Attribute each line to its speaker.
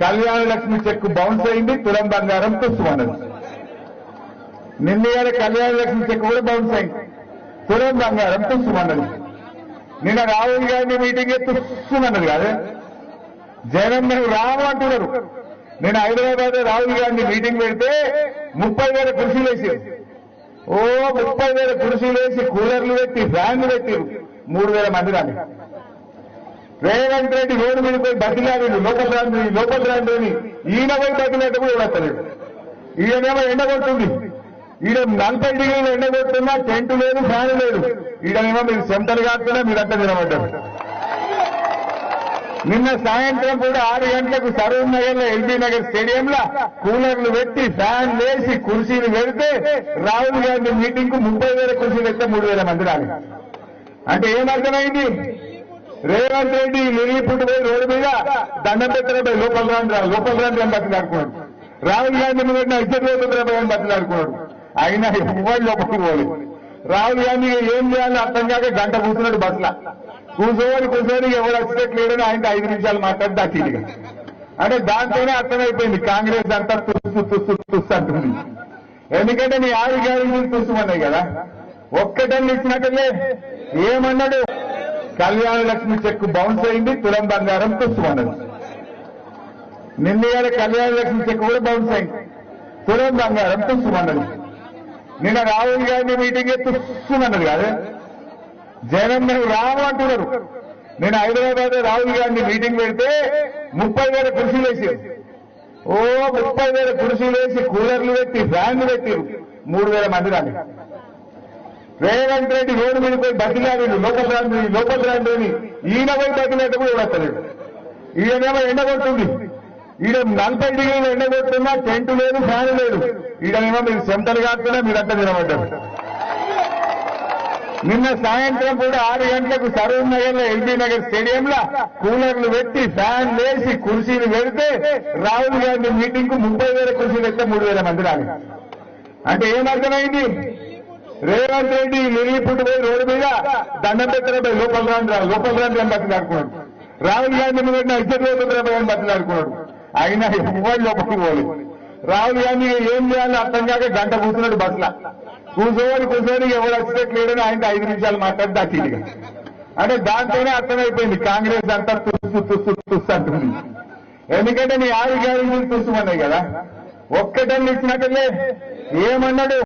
Speaker 1: Kalyana Lakshmi check bounce అయింది తులం బంగారం తుస్సుమన్నది నిన్న కళ్యాణ లక్ష్మి చెక్ కూడా బౌన్స్ అయింది తులం బంగారం తుస్సుమన్నది నిన్న రాహుల్ గాంధీ మీటింగ్ తుస్సుమన్నది కాదే? జగన్ మేము రాము అంటున్నారు. నేను హైదరాబాద్ రాహుల్ గాంధీ మీటింగ్ పెడితే ముప్పై వేల కుర్చీలు వేసారు. ఓ ముప్పై వేల కుర్చీలు వేసి కూలర్లు పెట్టి ఫ్యాన్లు పెట్టి మూడు వేల మంది రాని రేవంత్ రెడ్డి రోడ్డు మీద పోయి బతిలాడు లోకల్ రాండి లోపల రాండి అని ఈయన పోయి బతిలేట కూడా ఇవ్వలేదు ఈయనేమో ఎండ కొడుతుంది. ఈయన నలభై డిగ్రీలు ఎండ కొడుతున్నా టెంట్ లేదు ఫ్యాన్ లేదు. ఈయనేమో మీరు సెంటర్ కాకుండా మీరంతా తినబడ్డారు. నిన్న సాయంత్రం కూడా ఆరు గంటలకు సరూర్ నగర్లో ఎల్బీ నగర్ స్టేడియంలో కూలర్లు పెట్టి ఫ్యాన్ వేసి కుర్చీలు పెడితే రాహుల్ గాంధీ మీటింగ్కు ముప్పై వేల కుర్చీలు పెడితే మూడు వేల మంది రాలి అంటే ఏమర్థమైంది రేవంత్ రెడ్డి నిలిపుట్టు పోయి రోడ్డు మీద దండం పెట్టిన లోపల రాండి లోపల రాండి అని బతిలాడుకున్నాడు రాహుల్ గాంధీ మీద ఇద్దరు లోపల అని బతిలాడుకున్నాడు అయినా ఎవరు లోపలికి పోలేదు రాహుల్ గాంధీ ఏం చేయాలని అర్థం కాక గంట కూర్చున్నాడు బస్సులో. కూర్చోని కూర్చొని ఎవరు వచ్చినట్టు లేడని ఆయన ఐదు నిమిషాలు మాట్లాడి దాటిగా అంటే దాంతోనే అర్థమైపోయింది కాంగ్రెస్ అంతా తుస్సు తుస్సు తుస్సు అంటుంది. ఎందుకంటే నీ ఆరు గ్యారెంటీలు తుస్సుమన్నాయి కదా. ఒక్కటన్ని ఇచ్చినట్లే ఏమన్నాడు? కళ్యాణ లక్ష్మి చెక్ బౌన్స్ అయింది తులం బంగారం తుస్సుమన్నది నిన్న గారి కళ్యాణ లక్ష్మి చెక్ కూడా బౌన్స్ అయింది. తులం బంగారం తుస్సుమన్నది నిన్న రాహుల్ గాంధీ మీటింగ్ తుస్సుమన్నది కాదే? జగన్ మేము రాము అంటున్నారు. నేను హైదరాబాద్ రాహుల్ గాంధీ మీటింగ్ పెడితే ముప్పై వేల కుర్చీలు వేసారు. ఓ ముప్పై వేల కుర్చీలు వేసి కూలర్లు పెట్టి ఫ్యాన్లు పెట్టి మూడు వేల మంది రాని రేవంత్ రెడ్డి రోడ్డు మీద పోయి బతిలాడు లోపల రాండి లోపల రాండి అని ఈయన పోయి బతిలేట కూడా వస్తలేడు ఈయనేమో ఎండ కొడుతుంది. ఈడ నలభై డిగ్రీలు ఎండ కొడుతున్నా టెంట్ లేదు ఫ్యాన్ లేదు. ఈయనేమో మీరు సెంటర్ కాకుండా మీరంతా తినబడ్డారు. నిన్న సాయంత్రం కూడా ఆరు గంటలకు సరూర్ నగర్లో ఎల్బీ నగర్ స్టేడియంలో కూలర్లు పెట్టి ఫ్యాన్ వేసి కుర్చీలు పెడితే రాహుల్ గాంధీ మీటింగ్కు ముప్పై వేల కుర్చీలు పెడితే మూడు వేల మంది రాలి అంటే ఏమర్థమైంది రేవంత్ రెడ్డి నిలిపుట్టు పుట్టిపోయి రోడ్డు మీద దండం పెట్టిన లోపల రాండి లోపల రాండి అని బతిలాడుకున్నాడు రాహుల్ గాంధీ మీద ఇద్దరు లోపల అని బతిలాడుకున్నాడు అయినా ఎవరు లోపలికి పోలేదు రాహుల్ గాంధీ ఏం చేయాలో అర్థం కాక గంట కూర్చున్నాడు బస్సులో. కూర్చోని కూర్చొని ఎవరు వచ్చినట్టు ఆయన ఐదు నిమిషాలు మాట్లాడి దాటిగా అంటే దాంతోనే అర్థమైపోయింది కాంగ్రెస్ అంతా తుస్తు తుస్తు తుస్తు అంటుంది. ఎందుకంటే నీ ఆరు గ్యారెంటీలు తుస్తుమన్నాయి కదా. ఒక్కటన్ని ఇచ్చినట్లే ఏమన్నాడు?